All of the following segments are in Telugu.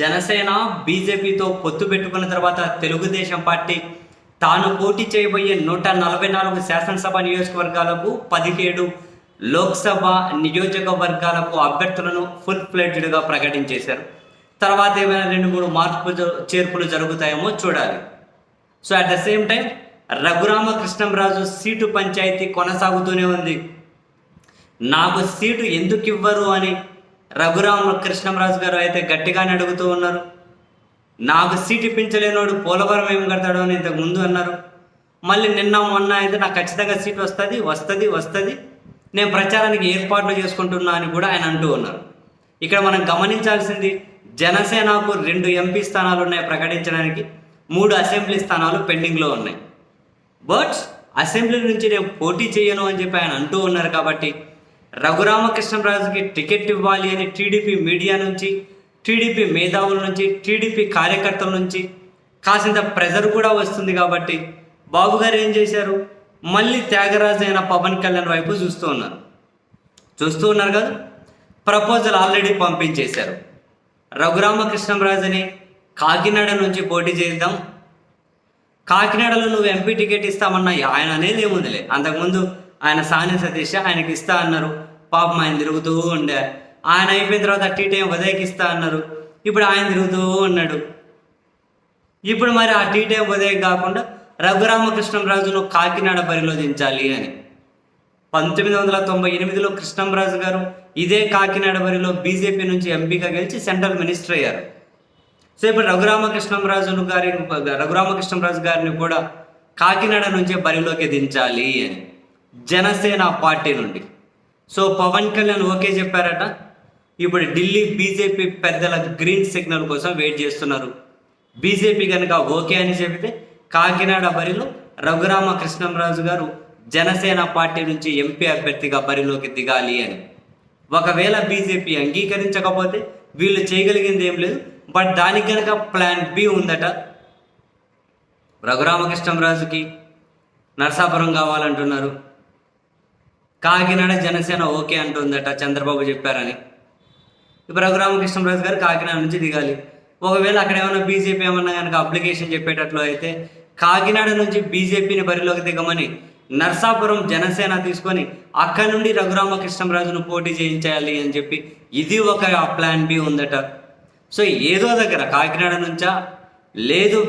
జనసేన బీజేపీతో పొత్తు పెట్టుకున్న తర్వాత తెలుగుదేశం పార్టీ తాను పోటీ చేయబోయే నూట నలభై నాలుగు శాసనసభ నియోజకవర్గాలకు పదిహేడు లోక్సభ నియోజకవర్గాలకు అభ్యర్థులను ఫుల్ ఫ్లెడ్జ్డ్గా ప్రకటించేశారు. తర్వాత ఏమైనా రెండు మూడు మార్పు చేర్పులు జరుగుతాయేమో చూడాలి. So at the same time Raghuramakrishnamraju seat panchayat కొనసాగుతూనే ఉంది. నాకు సీటు ఎందుకు ఇవ్వరు అని రఘురామ కృష్ణంరాజు గారు అయితే గట్టిగానే అడుగుతూ ఉన్నారు. నాకు సీటు ఇప్పించలేనోడు పోలవరం ఏం కడతాడు అని ఇంతకు ముందు అన్నారు. మళ్ళీ నిన్న మొన్న అయితే నాకు ఖచ్చితంగా సీట్ వస్తుంది వస్తుంది వస్తుంది. నేను ప్రచారానికి ఏర్పాట్లు చేసుకుంటున్నా అని కూడా ఆయన అంటూ ఉన్నారు. ఇక్కడ మనం గమనించాల్సింది జనసేనకు రెండు ఎంపీ స్థానాలు ఉన్నాయి ప్రకటించడానికి. మూడు అసెంబ్లీ స్థానాలు పెండింగ్లో ఉన్నాయి. బట్ అసెంబ్లీ నుంచి నేను పోటీ చేయను అని చెప్పి ఆయన అంటూ ఉన్నారు కాబట్టి రఘురామకృష్ణరాజుకి టికెట్ ఇవ్వాలి అని టీడీపీ మీడియా నుంచి టీడీపీ మేధావుల నుంచి టీడీపీ కార్యకర్తల నుంచి కాసింత ప్రెజర్ కూడా వస్తుంది కాబట్టి బాబు గారు ఏం చేశారు? మళ్ళీ త్యాగరాజు అయిన పవన్ కళ్యాణ్ వైపు చూస్తూ ఉన్నారు. చూస్తూ ఉన్నారు కదా? ప్రపోజల్ ఆల్రెడీ పంపించేశారు. రఘురామకృష్ణరాజుని కాకినాడ నుంచి పోటీ చేద్దాం. కాకినాడలో నువ్వు ఎంపీ టికెట్ ఇస్తామన్నా ఆయన అనేది ఏముందిలే అంతకుముందు ఆయన సాని సతీష్ ఆయనకి ఇస్తా అన్నారు. పాపం ఆయన తిరుగుతూ ఉండే ఆయన అయిపోయిన తర్వాత టీ టైం ఉదయకి ఇస్తా అన్నారు. ఇప్పుడు ఆయన తిరుగుతూ ఉన్నాడు. ఇప్పుడు మరి ఆ టీ టైం ఉదయం కాకుండా రఘురామకృష్ణరాజును కాకినాడ బరిలో దించాలి అని. పంతొమ్మిది వందల తొంభై ఎనిమిదిలో కృష్ణంరాజు గారు ఇదే కాకినాడ బరిలో బీజేపీ నుంచి ఎంపీగా గెలిచి సెంట్రల్ మినిస్టర్ అయ్యారు. సో ఇప్పుడు రఘురామకృష్ణంరాజును గారి రఘురామకృష్ణంరాజు గారిని కూడా కాకినాడ నుంచే బరిలోకి దించాలి అని. జనసేన పార్టీ నుండి. సో పవన్ కళ్యాణ్ ఓకే చెప్పారట. ఇప్పుడు ఢిల్లీ బీజేపీ పెద్దల గ్రీన్ సిగ్నల్ కోసం వెయిట్ చేస్తున్నారు. బీజేపీ కనుక ఓకే అని చెబితే కాకినాడ బరిలో రఘురామ కృష్ణంరాజు గారు జనసేన పార్టీ నుంచి ఎంపీ అభ్యర్థిగా బరిలోకి దిగాలి అని. ఒకవేళ బీజేపీ అంగీకరించకపోతే వీళ్ళు చేయగలిగింది ఏం లేదు. బట్ దానికి కనుక ప్లాన్ బి ఉందట. రఘురామకృష్ణంరాజుకి నరసాపురం కావాలంటున్నారు. కాకినాడ జనసేన ఓకే అంటుందట చంద్రబాబు చెప్పారని. ఇప్పుడు రఘురామకృష్ణరాజు గారు కాకినాడ నుంచి దిగాలి. ఒకవేళ అక్కడ ఏమైనా బీజేపీ ఏమన్నా కనుక అప్లికేషన్ చెప్పేటట్లు అయితే కాకినాడ నుంచి బీజేపీని బరిలోకి దిగమని నర్సాపురం జనసేన తీసుకొని అక్కడ నుండి రఘురామకృష్ణరాజును పోటీ చేయించాలి అని చెప్పి ఇది ఒక ప్లాన్ బి ఉందట. సో ఏదో దగ్గర కాకినాడ నుంచా? లేదు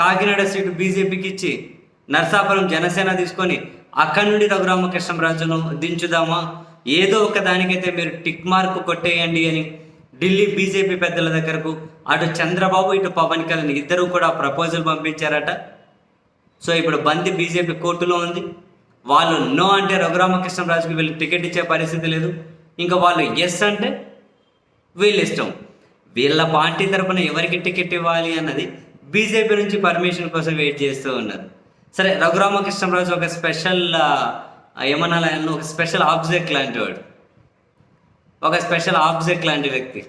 కాకినాడ సీటు బీజేపీకి ఇచ్చి నర్సాపురం జనసేన తీసుకొని అక్కడి నుండి రఘురామకృష్ణరాజును దించుదామా? ఏదో ఒక దానికైతే మీరు టిక్ మార్క్ కొట్టేయండి అని ఢిల్లీ బీజేపీ పెద్దల దగ్గరకు అటు చంద్రబాబు ఇటు పవన్ కళ్యాణ్ ఇద్దరు కూడా ప్రపోజల్ పంపించారట. సో ఇప్పుడు బంది బీజేపీ కోర్టులో ఉంది. వాళ్ళు నో అంటే రఘురామకృష్ణరాజుకి వీళ్ళు టికెట్ ఇచ్చే పరిస్థితి లేదు. ఇంకా వాళ్ళు ఎస్ అంటే వీళ్ళ ఇష్టం. వీళ్ళ పార్టీ తరపున ఎవరికి టికెట్ ఇవ్వాలి అన్నది బీజేపీ నుంచి పర్మిషన్ కోసం వెయిట్ చేస్తూ ఉన్నారు. సరే రఘురామకృష్ణరాజు ఒక స్పెషల్ ఏమన్నా ఒక స్పెషల్ ఆబ్జెక్ట్ లాంటి వాడు ఒక స్పెషల్ ఆబ్జెక్ట్ లాంటి వ్యక్తి.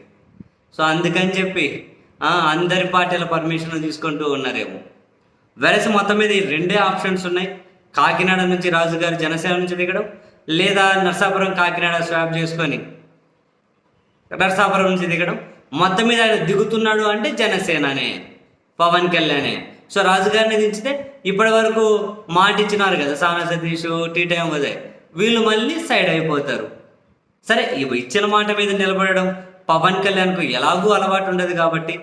సో అందుకని చెప్పి అందరి పార్టీల పర్మిషన్ తీసుకుంటూ ఉన్నారేమో. వెరసి మొత్తం మీద ఈ రెండే ఆప్షన్స్ ఉన్నాయి. కాకినాడ నుంచి రాజుగారు జనసేన నుంచి దిగడం లేదా నర్సాపురం కాకినాడ స్వాప్ చేసుకొని నర్సాపురం నుంచి దిగడం. మొత్తం మీద ఆయన దిగుతున్నాడు అంటే జనసేననే పవన్ కళ్యాణే. సో రాజుగారిని దించితే ఇప్పటి వరకు మాట ఇచ్చినారు కదా సానా సతీష్ టీ టైం ఉదయ్ వీళ్ళు మళ్ళీ సైడ్ అయిపోతారు. సరే ఇచ్చిన మాట మీద నిలబడడం పవన్ కళ్యాణ్కు ఎలాగూ అలవాటు ఉండదు కాబట్టి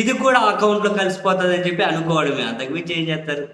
ఇది కూడా అకౌంట్లో కలిసిపోతుంది అని చెప్పి అనుకోవడమే. అంతకు మించి ఏం చేస్తారు?